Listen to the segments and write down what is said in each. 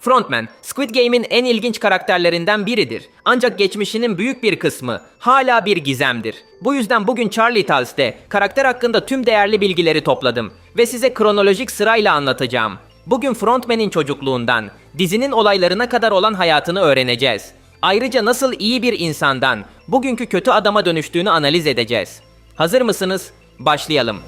Frontman, Squid Game'in en ilginç karakterlerinden biridir. Ancak geçmişinin büyük bir kısmı hala bir gizemdir. Bu yüzden bugün Charlie Tales'te karakter hakkında tüm değerli bilgileri topladım ve size kronolojik sırayla anlatacağım. Bugün Frontman'in çocukluğundan, dizinin olaylarına kadar olan hayatını öğreneceğiz. Ayrıca nasıl iyi bir insandan bugünkü kötü adama dönüştüğünü analiz edeceğiz. Hazır mısınız? Başlayalım.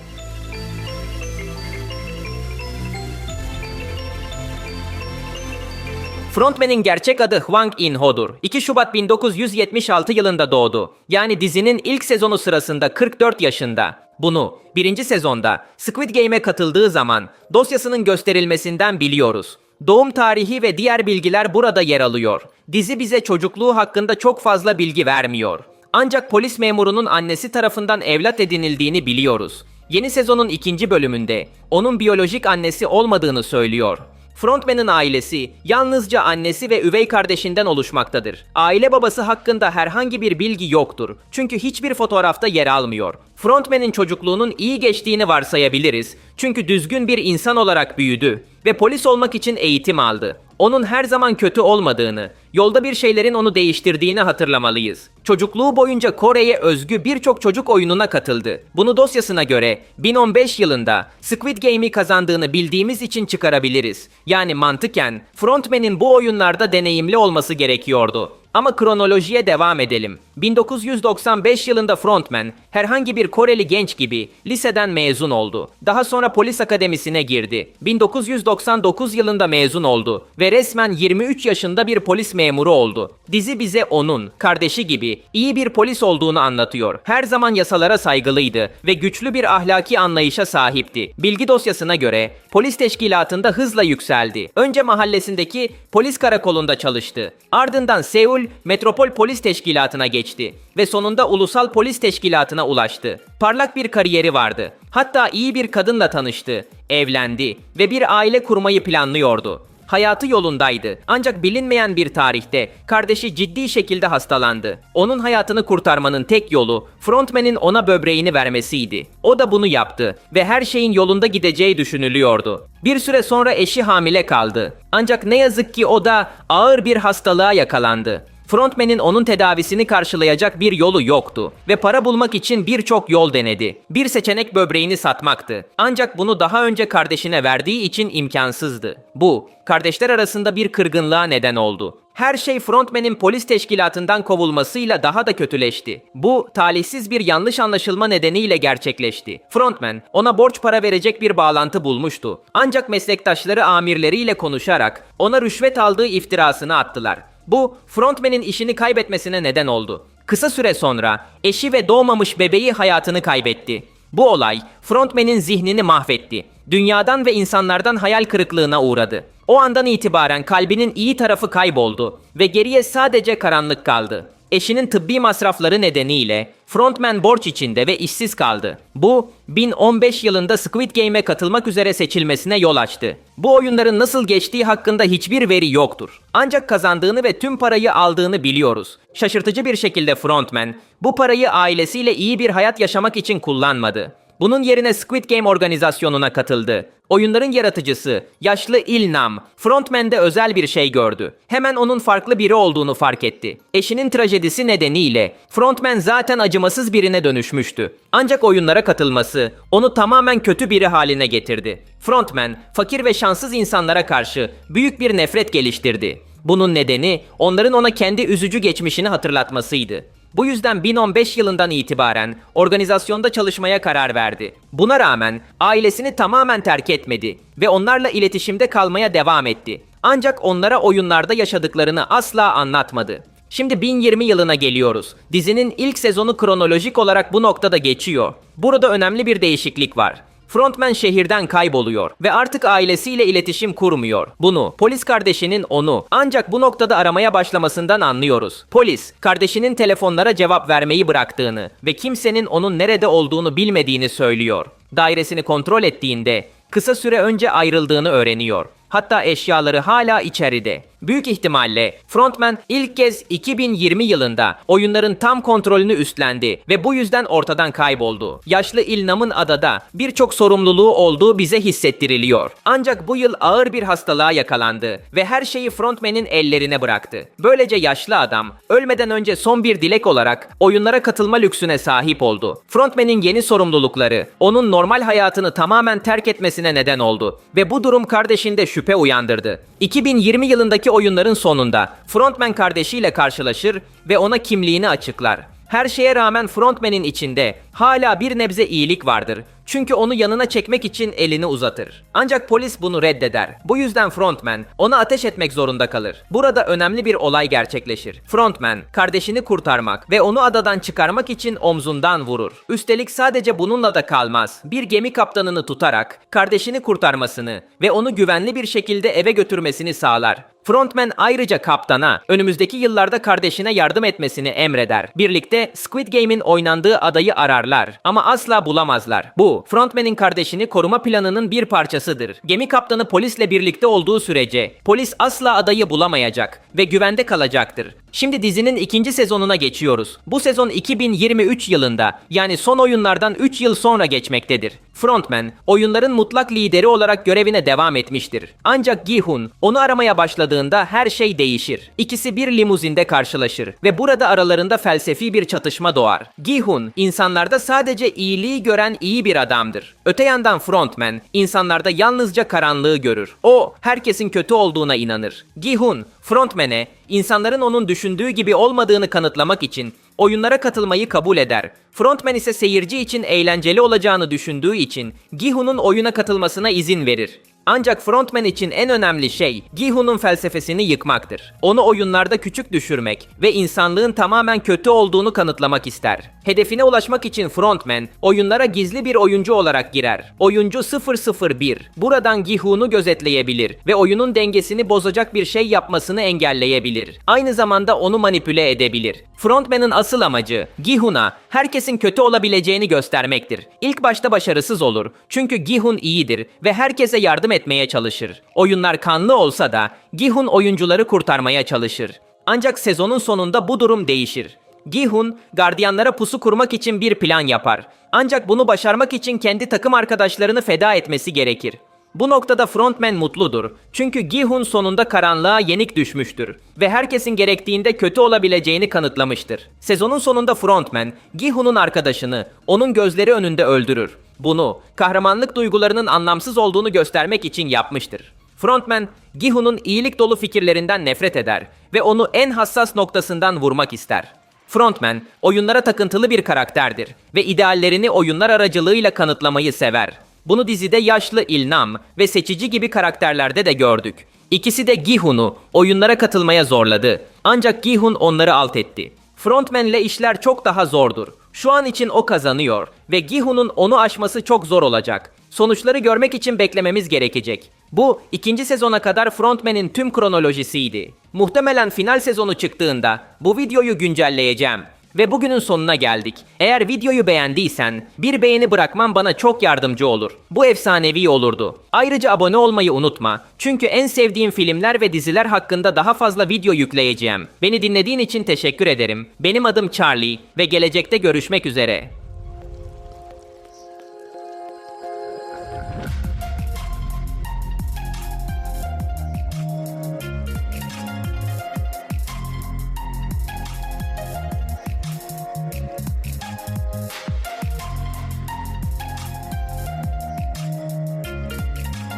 Frontman'in gerçek adı Hwang In-ho'dur. 2 Şubat 1976 yılında doğdu. Yani dizinin ilk sezonu sırasında 44 yaşında. Bunu birinci sezonda Squid Game'e katıldığı zaman dosyasının gösterilmesinden biliyoruz. Doğum tarihi ve diğer bilgiler burada yer alıyor. Dizi bize çocukluğu hakkında çok fazla bilgi vermiyor. Ancak polis memurunun annesi tarafından evlat edinildiğini biliyoruz. Yeni sezonun ikinci bölümünde onun biyolojik annesi olmadığını söylüyor. Frontman'ın ailesi yalnızca annesi ve üvey kardeşinden oluşmaktadır. Aile babası hakkında herhangi bir bilgi yoktur. Çünkü hiçbir fotoğrafta yer almıyor. Frontman'in çocukluğunun iyi geçtiğini varsayabiliriz. Çünkü düzgün bir insan olarak büyüdü ve polis olmak için eğitim aldı. Onun her zaman kötü olmadığını, yolda bir şeylerin onu değiştirdiğini hatırlamalıyız. Çocukluğu boyunca Kore'ye özgü birçok çocuk oyununa katıldı. Bunu dosyasına göre 2015 yılında Squid Game'i kazandığını bildiğimiz için çıkarabiliriz. Yani mantıken Frontman'in bu oyunlarda deneyimli olması gerekiyordu. Ama kronolojiye devam edelim. 1995 yılında Frontman herhangi bir Koreli genç gibi liseden mezun oldu. Daha sonra polis akademisine girdi. 1999 yılında mezun oldu ve resmen 23 yaşında bir polis memuru oldu. Dizi bize onun, kardeşi gibi iyi bir polis olduğunu anlatıyor. Her zaman yasalara saygılıydı ve güçlü bir ahlaki anlayışa sahipti. Bilgi dosyasına göre polis teşkilatında hızla yükseldi. Önce mahallesindeki polis karakolunda çalıştı. Ardından Seul Metropol Polis Teşkilatı'na geçti ve sonunda Ulusal Polis Teşkilatı'na ulaştı. Parlak bir kariyeri vardı. Hatta iyi bir kadınla tanıştı, evlendi ve bir aile kurmayı planlıyordu. Hayatı yolundaydı. Ancak bilinmeyen bir tarihte kardeşi ciddi şekilde hastalandı. Onun hayatını kurtarmanın tek yolu frontman'in ona böbreğini vermesiydi. O da bunu yaptı ve her şeyin yolunda gideceği düşünülüyordu. Bir süre sonra eşi hamile kaldı. Ancak ne yazık ki o da ağır bir hastalığa yakalandı. Frontman'in onun tedavisini karşılayacak bir yolu yoktu ve para bulmak için birçok yol denedi. Bir seçenek böbreğini satmaktı. Ancak bunu daha önce kardeşine verdiği için imkansızdı. Bu, kardeşler arasında bir kırgınlığa neden oldu. Her şey Frontman'in polis teşkilatından kovulmasıyla daha da kötüleşti. Bu, talihsiz bir yanlış anlaşılma nedeniyle gerçekleşti. Frontman, ona borç para verecek bir bağlantı bulmuştu. Ancak meslektaşları amirleriyle konuşarak ona rüşvet aldığı iftirasını attılar. Bu frontman'in işini kaybetmesine neden oldu. Kısa süre sonra eşi ve doğmamış bebeği hayatını kaybetti. Bu olay frontman'in zihnini mahvetti. Dünyadan ve insanlardan hayal kırıklığına uğradı. O andan itibaren kalbinin iyi tarafı kayboldu ve geriye sadece karanlık kaldı. Eşinin tıbbi masrafları nedeniyle frontman borç içinde ve işsiz kaldı. Bu 2015 yılında Squid Game'e katılmak üzere seçilmesine yol açtı. Bu oyunların nasıl geçtiği hakkında hiçbir veri yoktur. Ancak kazandığını ve tüm parayı aldığını biliyoruz. Şaşırtıcı bir şekilde frontman bu parayı ailesiyle iyi bir hayat yaşamak için kullanmadı. Bunun yerine Squid Game organizasyonuna katıldı. Oyunların yaratıcısı, yaşlı İlnam, frontman'de özel bir şey gördü. Hemen onun farklı biri olduğunu fark etti. Eşinin trajedisi nedeniyle frontman zaten acımasız birine dönüşmüştü. Ancak oyunlara katılması onu tamamen kötü biri haline getirdi. Frontman, fakir ve şanssız insanlara karşı büyük bir nefret geliştirdi. Bunun nedeni onların ona kendi üzücü geçmişini hatırlatmasıydı. Bu yüzden 2015 yılından itibaren organizasyonda çalışmaya karar verdi. Buna rağmen ailesini tamamen terk etmedi ve onlarla iletişimde kalmaya devam etti. Ancak onlara oyunlarda yaşadıklarını asla anlatmadı. Şimdi 2020 yılına geliyoruz. Dizinin ilk sezonu kronolojik olarak bu noktada geçiyor. Burada önemli bir değişiklik var. Frontman şehirden kayboluyor ve artık ailesiyle iletişim kurmuyor. Bunu polis kardeşinin onu ancak bu noktada aramaya başlamasından anlıyoruz. Polis kardeşinin telefonlara cevap vermeyi bıraktığını ve kimsenin onun nerede olduğunu bilmediğini söylüyor. dairesini kontrol ettiğinde kısa süre önce ayrıldığını öğreniyor. Hatta eşyaları hala içeride. Büyük ihtimalle frontman ilk kez 2020 yılında oyunların tam kontrolünü üstlendi ve bu yüzden ortadan kayboldu. Yaşlı İlnam'ın adada birçok sorumluluğu olduğu bize hissettiriliyor. Ancak bu yıl ağır bir hastalığa yakalandı ve her şeyi frontman'in ellerine bıraktı. Böylece yaşlı adam ölmeden önce son bir dilek olarak oyunlara katılma lüksüne sahip oldu. Frontman'in yeni sorumlulukları onun normal hayatını tamamen terk etmesine neden oldu ve bu durum kardeşinde şüphe uyandırdı. 2020 yılındaki oyunların sonunda frontman kardeşiyle karşılaşır ve ona kimliğini açıklar. Her şeye rağmen frontman'in içinde hala bir nebze iyilik vardır. Çünkü onu yanına çekmek için elini uzatır. Ancak polis bunu reddeder. Bu yüzden frontman ona ateş etmek zorunda kalır. Burada önemli bir olay gerçekleşir. Frontman kardeşini kurtarmak ve onu adadan çıkarmak için omzundan vurur. Üstelik sadece bununla da kalmaz. Bir gemi kaptanını tutarak kardeşini kurtarmasını ve onu güvenli bir şekilde eve götürmesini sağlar. Frontman ayrıca kaptana önümüzdeki yıllarda kardeşine yardım etmesini emreder. Birlikte Squid Game'in oynandığı adayı ararlar ama asla bulamazlar. Bu Frontman'in kardeşini koruma planının bir parçasıdır. Gemi kaptanı polisle birlikte olduğu sürece polis asla adayı bulamayacak ve güvende kalacaktır. Şimdi dizinin ikinci sezonuna geçiyoruz. Bu sezon 2023 yılında yani son oyunlardan 3 yıl sonra geçmektedir. Frontman oyunların mutlak lideri olarak görevine devam etmiştir. Ancak Gi-hun onu aramaya başladığında her şey değişir. İkisi bir limuzinde karşılaşır ve burada aralarında felsefi bir çatışma doğar. Gi-hun insanlarda sadece iyiliği gören iyi bir adamdır. Öte yandan Frontman insanlarda yalnızca karanlığı görür. O herkesin kötü olduğuna inanır. Gi-hun Frontman'e insanların onun düşündüğü gibi olmadığını kanıtlamak için oyunlara katılmayı kabul eder. Frontman ise seyirci için eğlenceli olacağını düşündüğü için Gihu'nun oyuna katılmasına izin verir. Ancak frontman için en önemli şey Gihu'nun felsefesini yıkmaktır. Onu oyunlarda küçük düşürmek ve insanlığın tamamen kötü olduğunu kanıtlamak ister. Hedefine ulaşmak için frontman oyunlara gizli bir oyuncu olarak girer. Oyuncu 001 buradan Gihu'nu gözetleyebilir ve oyunun dengesini bozacak bir şey yapmasını engelleyebilir. Aynı zamanda onu manipüle edebilir. Frontman'ın asıl amacı Gihun'a herkesin kötü olabileceğini göstermektir. İlk başta başarısız olur çünkü Gihun iyidir ve herkese yardım etmeye çalışır. Oyunlar kanlı olsa da Gihun oyuncuları kurtarmaya çalışır. Ancak sezonun sonunda bu durum değişir. Gihun, gardiyanlara pusu kurmak için bir plan yapar. Ancak bunu başarmak için kendi takım arkadaşlarını feda etmesi gerekir. Bu noktada frontman mutludur. Çünkü Gihun sonunda karanlığa yenik düşmüştür ve herkesin gerektiğinde kötü olabileceğini kanıtlamıştır. Sezonun sonunda frontman Gihun'un arkadaşını onun gözleri önünde öldürür. Bunu kahramanlık duygularının anlamsız olduğunu göstermek için yapmıştır. Frontman Gihun'un iyilik dolu fikirlerinden nefret eder ve onu en hassas noktasından vurmak ister. Frontman oyunlara takıntılı bir karakterdir ve ideallerini oyunlar aracılığıyla kanıtlamayı sever. Bunu dizide yaşlı İlnam ve seçici gibi karakterlerde de gördük. İkisi de Gihun'u oyunlara katılmaya zorladı. Ancak Gihun onları alt etti. Frontman ile işler çok daha zordur. Şu an için o kazanıyor ve Gihun'un onu aşması çok zor olacak. Sonuçları görmek için beklememiz gerekecek. Bu ikinci sezona kadar Frontman'in tüm kronolojisiydi. Muhtemelen final sezonu çıktığında bu videoyu güncelleyeceğim. Ve bugünün sonuna geldik. Eğer videoyu beğendiysen bir beğeni bırakman bana çok yardımcı olur. Bu efsanevi olurdu. Ayrıca abone olmayı unutma. Çünkü en sevdiğim filmler ve diziler hakkında daha fazla video yükleyeceğim. Beni dinlediğin için teşekkür ederim. Benim adım Charlie ve gelecekte görüşmek üzere.